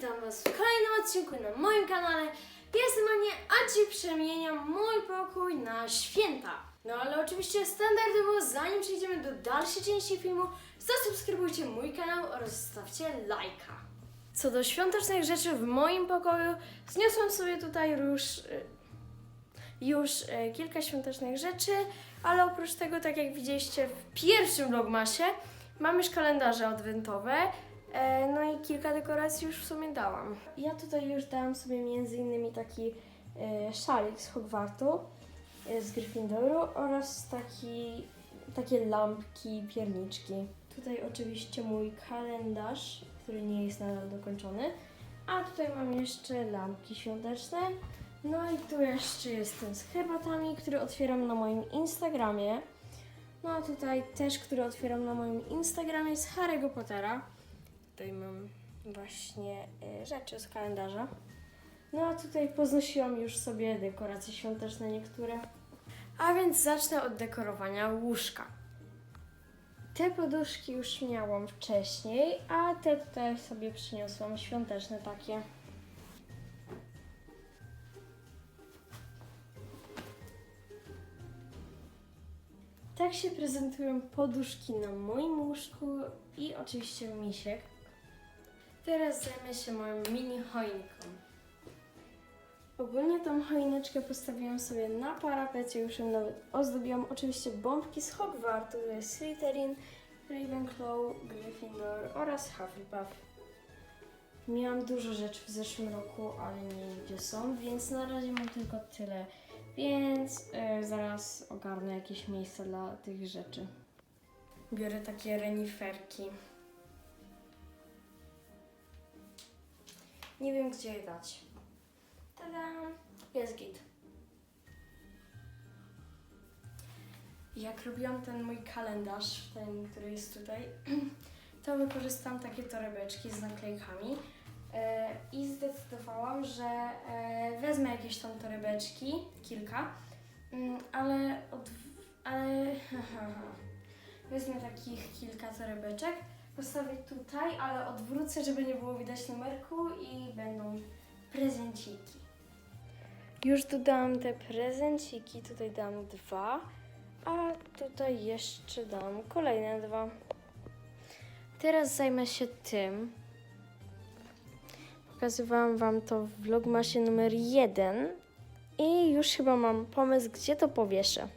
witam Was w kolejnym odcinku na moim kanale. Jestem Ania, a Ci przemieniam mój pokój na święta. No ale oczywiście standardowo, zanim przejdziemy do dalszej części filmu, zasubskrybujcie mój kanał oraz zostawcie lajka. Co do świątecznych rzeczy w moim pokoju, zniosłam sobie tutaj już, y, y, kilka świątecznych rzeczy, ale oprócz tego, tak jak widzieliście w pierwszym vlogmasie, mam już kalendarze adwentowe, E, No i kilka dekoracji już w sumie dałam. Ja tutaj już dałam sobie między innymi taki e, szalik z Hogwartu, e, z Gryffindoru oraz taki, takie lampki, pierniczki. Tutaj oczywiście mój kalendarz, który nie jest nadal dokończony. A tutaj mam jeszcze lampki świąteczne. No i tu jeszcze jest ten z herbatami, który otwieram na moim Instagramie. No a tutaj też, który otwieram na moim Instagramie z Harry'ego Pottera. Tutaj mam właśnie y, rzeczy z kalendarza. No a tutaj poznosiłam już sobie dekoracje świąteczne niektóre. A więc zacznę od dekorowania łóżka. Te poduszki już miałam wcześniej, a te tutaj sobie przyniosłam świąteczne takie. Tak się prezentują poduszki na moim łóżku i oczywiście misiek. Teraz zajmę się moją mini choinką. Ogólnie tą choineczkę postawiłam sobie na parapecie, już ją nawet ozdobiłam. Oczywiście bombki z Hogwartu, to jest Slytherin, Ravenclaw, Gryffindor oraz Hufflepuff. Miałam dużo rzeczy w zeszłym roku, ale nie gdzie są, więc na razie mam tylko tyle. Więc e, zaraz ogarnę jakieś miejsce dla tych rzeczy. Biorę takie reniferki. Nie wiem, gdzie je dać. Tada! Jest git. Jak robiłam ten mój kalendarz, ten, który jest tutaj, to wykorzystałam takie torebeczki z naklejkami e, i zdecydowałam, że e, wezmę jakieś tam torebeczki, kilka, mm, ale, od, ale wezmę takich kilka torebeczek, postawię tutaj, ale odwrócę, żeby nie było widać numerku i będą prezenciki. Już dodałam te prezenciki, tutaj dam dwa, a tutaj jeszcze dam kolejne dwa. Teraz zajmę się tym. Pokazywałam Wam to w vlogmasie numer jeden i już chyba mam pomysł, gdzie to powieszę.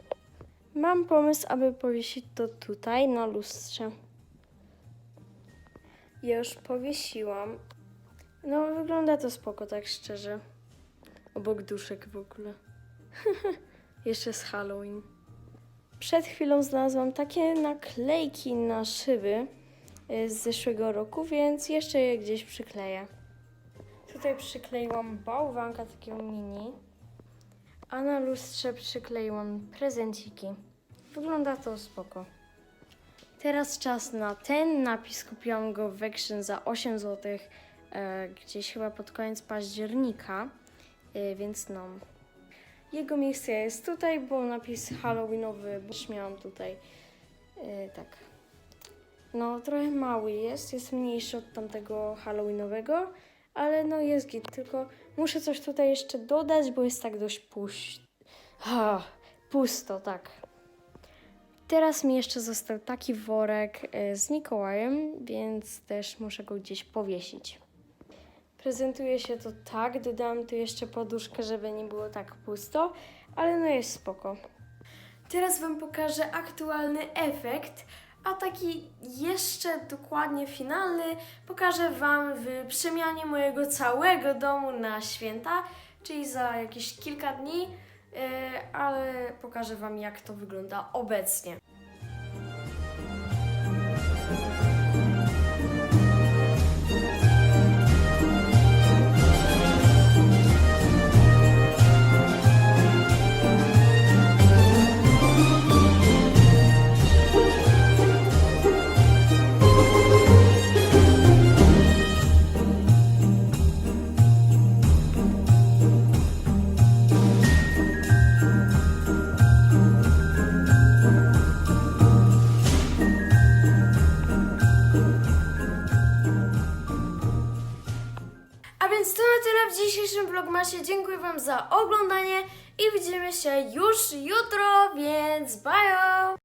Mam pomysł, aby powiesić to tutaj na lustrze. Ja już powiesiłam. No, wygląda to spoko, tak szczerze. Obok duszek w ogóle. Jeszcze z Halloween. Przed chwilą znalazłam takie naklejki na szyby y, z zeszłego roku, więc jeszcze je gdzieś przykleję. Tutaj przykleiłam bałwanka takiego mini, a na lustrze przykleiłam prezenciki. Wygląda to spoko. Teraz czas na ten napis. Kupiłam go w Action za 8 zł, e, gdzieś chyba pod koniec października, e, więc no. Jego miejsce jest tutaj, bo napis Halloweenowy też miałam tutaj. E, tak. No, trochę mały jest, jest mniejszy od tamtego Halloweenowego, ale no jest git, tylko muszę coś tutaj jeszcze dodać, bo jest tak dość puś... Ha, pusto, tak. Teraz mi jeszcze został taki worek e, z Mikołajem, więc też muszę go gdzieś powiesić. Prezentuje się to tak, dodałam tu jeszcze poduszkę, żeby nie było tak pusto, ale no jest spoko. Teraz Wam pokażę aktualny efekt, a taki jeszcze dokładnie finalny pokażę Wam w przemianie mojego całego domu na święta, czyli za jakieś kilka dni, e, ale pokażę Wam jak to wygląda obecnie. Więc to na tyle w dzisiejszym vlogmasie. Dziękuję Wam za oglądanie i widzimy się już jutro, więc bye!